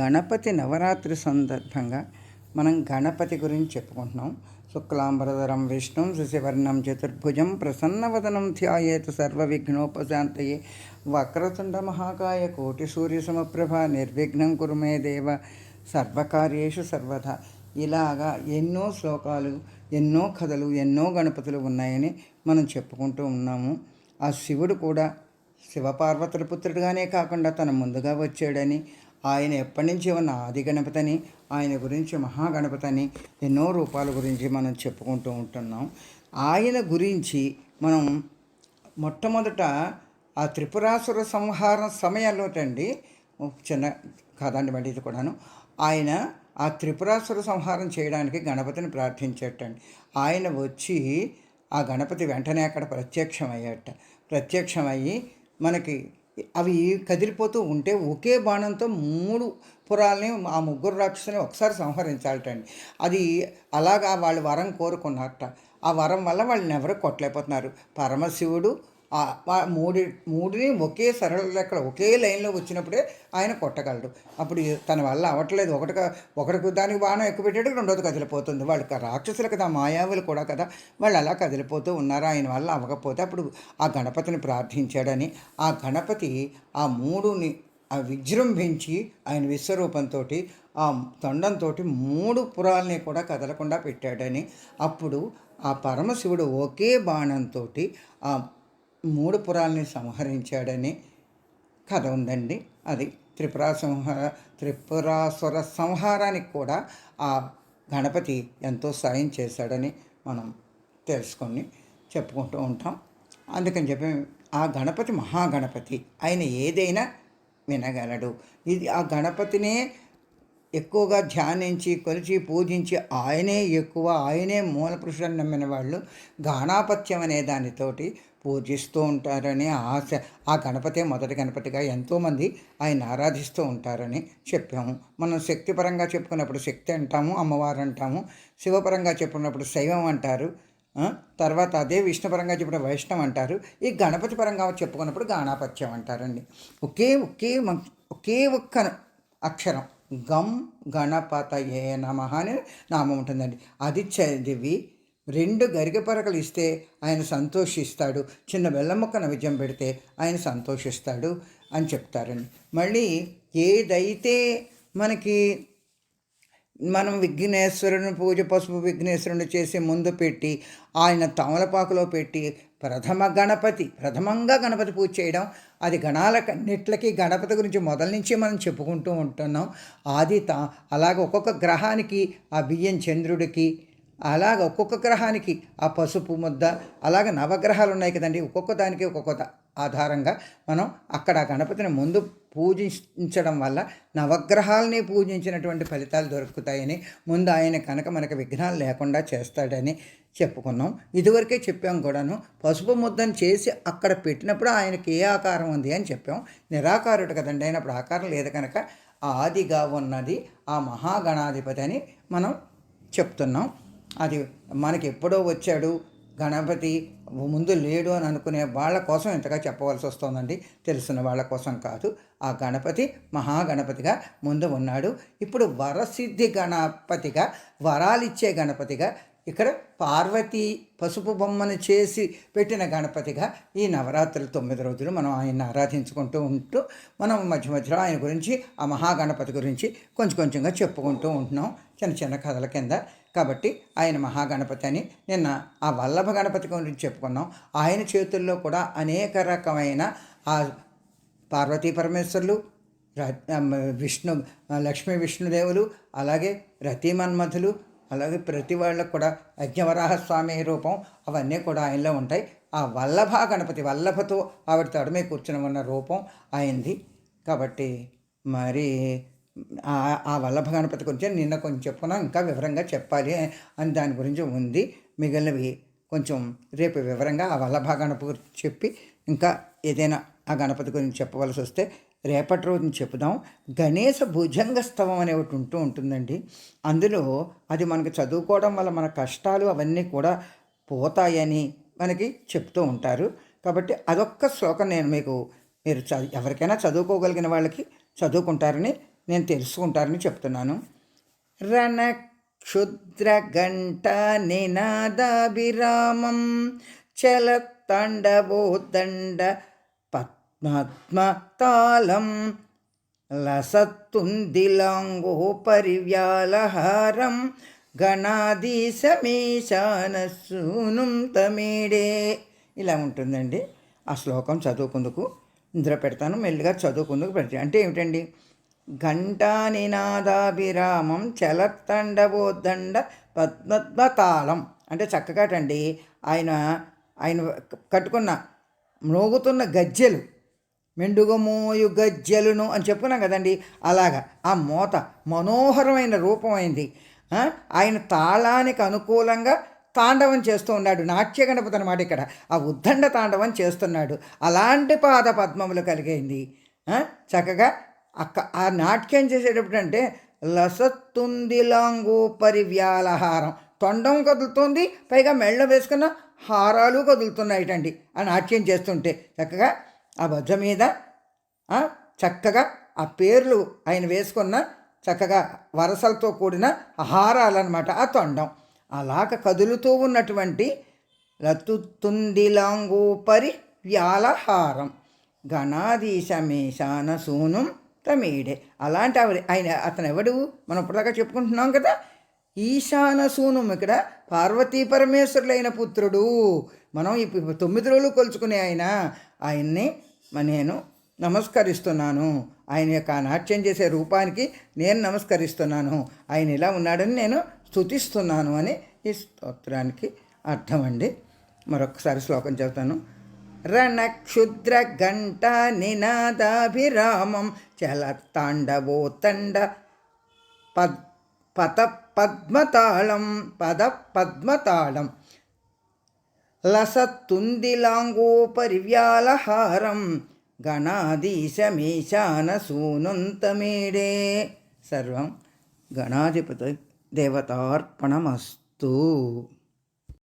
గణపతి నవరాత్రి సందర్భంగా మనం గణపతి గురించి చెప్పుకుంటున్నాం. శుక్లాంబరధరం విష్ణుం శశివర్ణం చతుర్భుజం ప్రసన్నవదనం ధ్యాయేత్ సర్వ విఘ్నోపశాంతయే. వక్రతుండ మహాకాయ కోటి సూర్య సమప్రభ నిర్విఘ్నం కురుమే దేవ సర్వకార్యేషు సర్వదా ఇలాగా ఎన్నో శ్లోకాలు ఎన్నో కథలు ఎన్నో గణపతులు ఉన్నాయని మనం చెప్పుకుంటూ ఉన్నాము. ఆ శివుడు కూడా శివపార్వతుల పుత్రుడుగానే కాకుండా తన ముందుగా వచ్చాడని ఆయన ఎప్పటి నుంచి ఉన్న ఆది గణపతిని ఆయన గురించి మహాగణపతిని ఎన్నో రూపాల గురించి మనం చెప్పుకుంటూ ఉంటున్నాం. ఆయన గురించి మనం మొట్టమొదట ఆ త్రిపురాసుర సంహారం సమయంలోటండి చిన్న కథ మళ్ళీ ఇది కూడాను. ఆయన ఆ త్రిపురాసుర సంహారం చేయడానికి గణపతిని ప్రార్థించేటండి. ఆయన వచ్చి ఆ గణపతి వెంటనే అక్కడ ప్రత్యక్షమయ్యేట. ప్రత్యక్షమయ్యి మనకి అవి కదిలిపోతూ ఉంటే ఒకే బాణంతో మూడు పురాల్ని ఆ ముగ్గురు రాక్షసుని ఒకసారి సంహరించాలటండి. అది అలాగా వాళ్ళు వరం కోరుకున్నారట. ఆ వరం వల్ల వాళ్ళని ఎవరు కొట్టలేకపోతున్నారు. పరమశివుడు మూడి మూడిని ఒకే సరళ లెక్కలు ఒకే లైన్లో వచ్చినప్పుడే ఆయన కొట్టగలడు. అప్పుడు తన వల్ల అవ్వట్లేదు. ఒకటి ఒకటికి దానికి బాణం ఎక్కువ పెట్టాడు రెండోది కదిలిపోతుంది. వాళ్ళు రాక్షసులు కదా మాయావులు కూడా కదా వాళ్ళు అలా కదిలిపోతూ ఉన్నారు? ఆయన వల్ల అవ్వకపోతే అప్పుడు ఆ గణపతిని ప్రార్థించాడని. ఆ గణపతి ఆ మూడుని ఆ విజృంభించి ఆయన విశ్వరూపంతో ఆ తొండంతో మూడు పురాల్ని కూడా కదలకుండా పెట్టాడని. అప్పుడు ఆ పరమశివుడు ఒకే బాణంతో ఆ మూడు పురాల్ని సంహరించాడని కథ ఉందండి. అది త్రిపురా సంహార త్రిపురాసుర సంహారానికి కూడా ఆ గణపతి ఎంతో సాయం చేశాడని మనం తెలుసుకొని చెప్పుకుంటూ ఉంటాం. అందుకని చెప్పి ఆ గణపతి మహాగణపతి ఆయన ఏదైనా వినగలడు. ఇది ఆ గణపతినే ఎక్కువగా ధ్యానించి కొలిచి పూజించి ఆయనే ఎక్కువ ఆయనే మూల పురుషుడు నమ్మిన వాళ్ళు గాణాపత్యం అనే దానితోటి పూజిస్తూ ఉంటారని ఆశ. ఆ గణపతే మొదటి గణపతిగా ఎంతోమంది ఆయన ఆరాధిస్తూ ఉంటారని చెప్పాము. మనం శక్తిపరంగా చెప్పుకున్నప్పుడు శక్తి అంటాము అమ్మవారు అంటాము శివపరంగా చెప్పుకున్నప్పుడు శైవం అంటారు తర్వాత అదే విష్ణుపరంగా చెప్పిన వైష్ణవం అంటారు ఈ గణపతి పరంగా చెప్పుకున్నప్పుడు గాణాపత్యం అంటారండి. ఒకే ఒకే ఒకే ఒక్క అక్షరం. గం గణపతయే నమ అని నామం ఉంటుందండి. అది చదివి రెండు గరిగ పరకలు ఇస్తే ఆయన సంతోషిస్తాడు. చిన్న బెల్లం ముక్క నైవేద్యం పెడితే ఆయన సంతోషిస్తాడు అని చెప్తారండి. మళ్ళీ ఏదైతే మనకి మనం విఘ్నేశ్వరుని పూజ పసుపు విఘ్నేశ్వరుని చేసి ముందు పెట్టి ఆయన తమలపాకులో పెట్టి ప్రథమ గణపతి ప్రథమంగా గణపతి పూజ చేయడం అది గణాల నెట్లకి గణపతి గురించి మొదల నుంచి మనం చెప్పుకుంటూ ఉంటున్నాం. ఆది తా అలాగే ఒక్కొక్క గ్రహానికి ఆ బియ్యం చంద్రుడికి అలాగ ఒక్కొక్క గ్రహానికి ఆ పసుపు ముద్ద అలాగ నవగ్రహాలు ఉన్నాయి కదండి ఒక్కొక్క దానికి ఒక్కొక్క ఆధారంగా మనం అక్కడ గణపతిని ముందు పూజించడం వల్ల నవగ్రహాలని పూజించినటువంటి ఫలితాలు దొరుకుతాయని ముందు ఆయన కనుక మనకు విఘ్నాలు లేకుండా చేస్తాడని చెప్పుకున్నాం. ఇదివరకే చెప్పాం కూడాను పసుపు ముద్దను చేసి అక్కడ పెట్టినప్పుడు ఆయనకి ఏ ఆకారం ఉంది అని చెప్పాం. నిరాకారుడు కదండి అయినప్పుడు ఆకారం లేదు కనుక ఆదిగా ఉన్నది ఆ మహాగణాధిపతి అని మనం చెప్తున్నాం. అది మనకి ఎప్పుడో వచ్చాడు గణపతి ముందు లేడు అని అనుకునే వాళ్ళ కోసం ఇంతగా చెప్పవలసి వస్తుందండి. తెలిసిన వాళ్ళ కోసం కాదు. ఆ గణపతి మహాగణపతిగా ముందు ఉన్నాడు. ఇప్పుడు వరసిద్ధి గణపతిగా వరాలిచ్చే గణపతిగా ఇక్కడ పార్వతి పసుపు బొమ్మను చేసి పెట్టిన గణపతిగా ఈ నవరాత్రులు తొమ్మిది రోజులు మనం ఆయన్ని ఆరాధించుకుంటూ ఉంటూ మనం మధ్య మధ్యలో ఆయన గురించి ఆ మహాగణపతి గురించి కొంచెం కొంచెంగా చెప్పుకుంటూ ఉంటున్నాం. చిన్న చిన్న కథల కింద కాబట్టి ఆయన మహాగణపతి అని నిన్న ఆ వల్లభ గణపతి గురించి చెప్పుకున్నాం. ఆయన చేతుల్లో కూడా అనేక రకమైన ఆ పార్వతీ పరమేశ్వర్లు ర- విష్ణు లక్ష్మీ విష్ణుదేవులు అలాగే రతిమన్మధులు అలాగే ప్రతి వాళ్ళకు కూడా అజ్ఞవరాహ స్వామి రూపం అవన్నీ కూడా ఆయనలో ఉంటాయి. ఆ వల్లభ గణపతి వల్లభతో ఆవిడ తడమే కూర్చుని ఉన్న రూపం ఆయనది. కాబట్టి మరి ఆ- వల్లభ గణపతి గురించి నిన్న కొంచెం చెప్పుకున్నాం ఇంకా వివరంగా చెప్పాలి అని దాని గురించి ఉంది. మిగిలినవి కొంచెం రేపు వివరంగా ఆ వల్లభ గణపతి గురించి చెప్పి ఇంకా ఏదైనా ఆ గణపతి గురించి చెప్పవలసి వస్తే రేపటి రోజున చెప్పుదాం గణేశ భుజంగ స్తవం అనే ఒకటి ఉంటూ ఉంటుందండి. అందులో అది మనకు చదువుకోవడం వల్ల మన కష్టాలు అవన్నీ కూడా పోతాయని మనకి చెప్తూ ఉంటారు. కాబట్టి అదొక్క శ్లోకం నేను మీకు మీరు చ ఎవరికైనా చదువుకోగలిగిన వాళ్ళకి చదువుకుంటారని నేను తెలుసుకుంటారని చెప్తున్నాను. రణ క్షుద్ర గంట నినాదాభిరామం చల తాళం పద్మాత్మతాళం లసత్తుందిలాంగో పరివ్యాలహారం గణాధీశమీశానసూనుం తమీడే. ఇలా ఉంటుందండి. ఆ శ్లోకం చదువుకుందుకు ఇందులో పెడతాను. మెల్లిగా చదువుకుందుకు పెడతాను అంటే ఏమిటండి? ఘంటా నినాదాభిరామం చలత్తండవోదండ పద్మతాళం అంటే చక్కగాటండి ఆయన ఆయన కట్టుకున్న మ్రోగుతున్న గజ్జెలు. మెండుగమోయు గజ్జెలును అని చెప్పుకున్నాం కదండి. అలాగా ఆ మోత మనోహరమైన రూపమైంది. ఆయన తాళానికి అనుకూలంగా తాండవం చేస్తూ ఉన్నాడు. నాట్య గణపతి అనమాట ఇక్కడ. ఆ ఉద్దండ తాండవం చేస్తున్నాడు. అలాంటి పాద పద్మములు కలిగింది. చక్కగా అక్క ఆ నాట్యం చేసేటప్పుడు అంటే లసత్తుందిలాంగు పరివ్యాలహారం. తొండం కదులుతుంది పైగా మెళ్ళ వేసుకున్న హారాలు కదులుతున్నాయిటండి ఆ నాట్యం చేస్తుంటే. చక్కగా ఆ బజ్జ మీద చక్కగా ఆ పేర్లు ఆయన వేసుకున్న చక్కగా వరసలతో కూడిన హారాలన్నమాట ఆ తొండం. అలాగ కదులుతూ ఉన్నటువంటి లతుత్తుందిలాంగోపరి వ్యాలహారం గణాధీశమేశాన సూనం తమీడే. అలాంటి ఆవిడ ఆయన అతను ఎవడు మనం ఇప్పటిదాకా చెప్పుకుంటున్నాం కదా. ఈశాన సూనం ఇక్కడ పార్వతీ పరమేశ్వరులైన పుత్రుడు. మనం ఇప్పుడు తొమ్మిది రోజులు కొలుచుకునే ఆయన. ఆయన్ని నేను నమస్కరిస్తున్నాను. ఆయన యొక్క నాట్యం చేసే రూపానికి నేను నమస్కరిస్తున్నాను. ఆయన ఇలా ఉన్నాడని నేను స్తుతిస్తున్నాను అని ఈ స్తోత్రానికి అర్థం అండి మరొకసారి శ్లోకం చెబుతాను. రణక్షుద్ర గంట నినాదాభిరామం చలతాండవోతండ పద్ పద పద్మతాళం పద పద్మతాళం లసత్తుందిలాంగోపరివ్యాలహారం